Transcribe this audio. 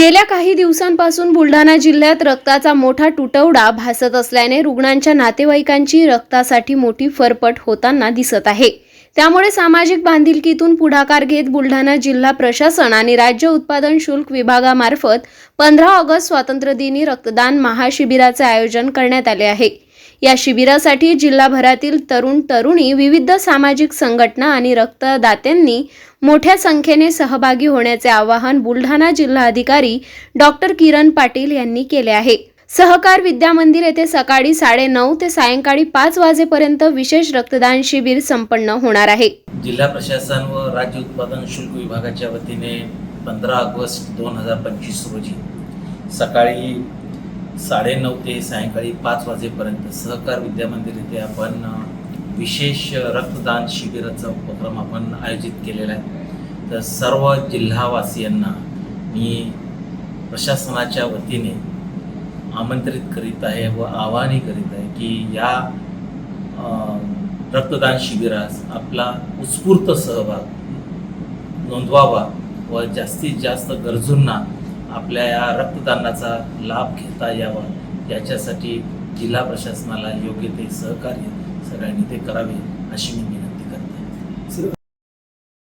गेल्या काही दिवसांपासून बुलढाणा जिल्ह्यात रक्ताचा मोठा तुटवडा भासत असल्याने रुग्णांच्या नातेवाईकांची रक्तासाठी मोठी फरफट होताना दिसत आहे. त्यामुळे सामाजिक बांधिलकीतून पुढाकार घेत बुलढाणा जिल्हा प्रशासन आणि राज्य उत्पादन शुल्क विभागामार्फत पंधरा ऑगस्ट स्वातंत्र्यदिनी रक्तदान महाशिबिराचे आयोजन करण्यात आले आहे. या शिबिरासाठी जिल्हाभरातील तरुण तरुणी विविध सामाजिक संघटना आणि रक्तदात्यांनी मोठ्या संख्येने सहभागी होण्याचे आवाहन बुलढाणा जिल्हाधिकारी डॉक्टर किरण पाटील यांनी केले आहे. सहकार विद्या मंदिर येथे सकाळी साडेनऊ ते सायंकाळी पाच वाजेपर्यंत विशेष रक्तदान शिबिर संपन्न होणार आहे. जिल्हा प्रशासन व राज्य उत्पादन शुल्क विभागाच्या वतीने पंधरा ऑगस्ट दोन हजार पंचवीस रोजी सकाळी साडेनऊ ते सायंकाळी पाच वाजेपर्यंत सहकार विद्या मंदिर येथे आपण विशेष रक्तदान शिबिराचा उपक्रम आपण आयोजित केलेला आहे. तर सर्व जिल्हावासियांना मी प्रशासनाच्या वतीने आमंत्रित करीत आहे व आवाहनही करीत आहे की या रक्तदान शिबिरास आपला उत्स्फूर्त सहभाग नोंदवावा व जास्तीत जास्त गरजूंना आपल्या या रक्तदानाचा लाभ घेता यावा. याच्यासाठी जिल्हा प्रशासनाला योग्य ते सहकार्य सगळ्यांनी ते करावे अशी मी विनंती करते